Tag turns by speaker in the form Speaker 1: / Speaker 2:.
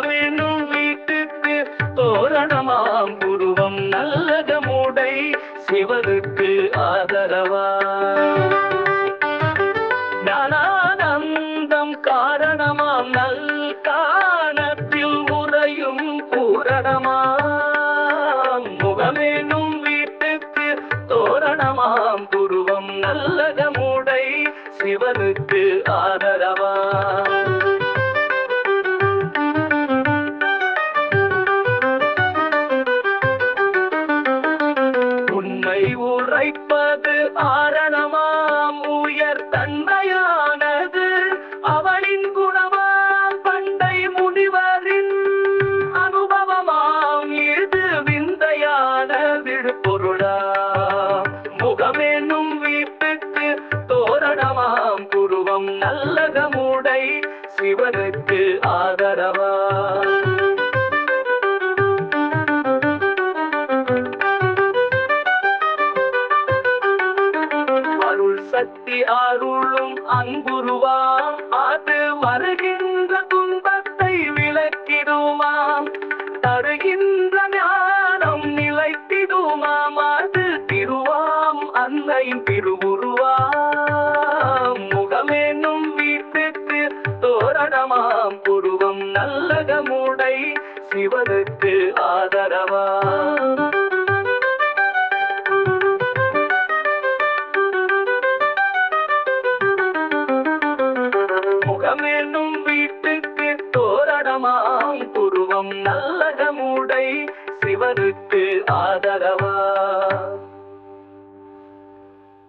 Speaker 1: வேண்டும் வீட்டுக்கு தோரணமாம் உருவம் நல்லகமுடை சிவருக்கு ஆதரவா? ஞானானந்தம் காரணமாம் நல்ல காலத்தில் உறையும் பூரணமாம். முகமேனும் வீட்டுக்கு தோரணமாம் குருவம் நல்லகமுடை சிவனுக்கு ஆதரவாம் வைப்பது ஆரணமாம் உயர் தந்தையானது அவளின் குணமாம் பண்டை முனிவரின் அனுபவமாம் இது விந்தையான விழுப்பொருளா. முகமெனும் வீட்டுக்கு தோரணமாம் குருவம் நல்லகமுடை சிவனுக்கு ஆதரவா. சக்தி அருளும் அன்புருவாம். அது வருகின்ற துன்பத்தை விளக்கிடுமாம் தருகின்ற ஞானம் நிலைத்திடுமாம் அது திருவாம் அன்னையின் திருவுருவாம். முகமேனும் வீட்டுக்கு தோரணமாம். புருவம் நல்லகமுடை சிவனுக்கு தோரணமெனும் வீட்டுக்கு தோரணமாம் புருவம் நல்ல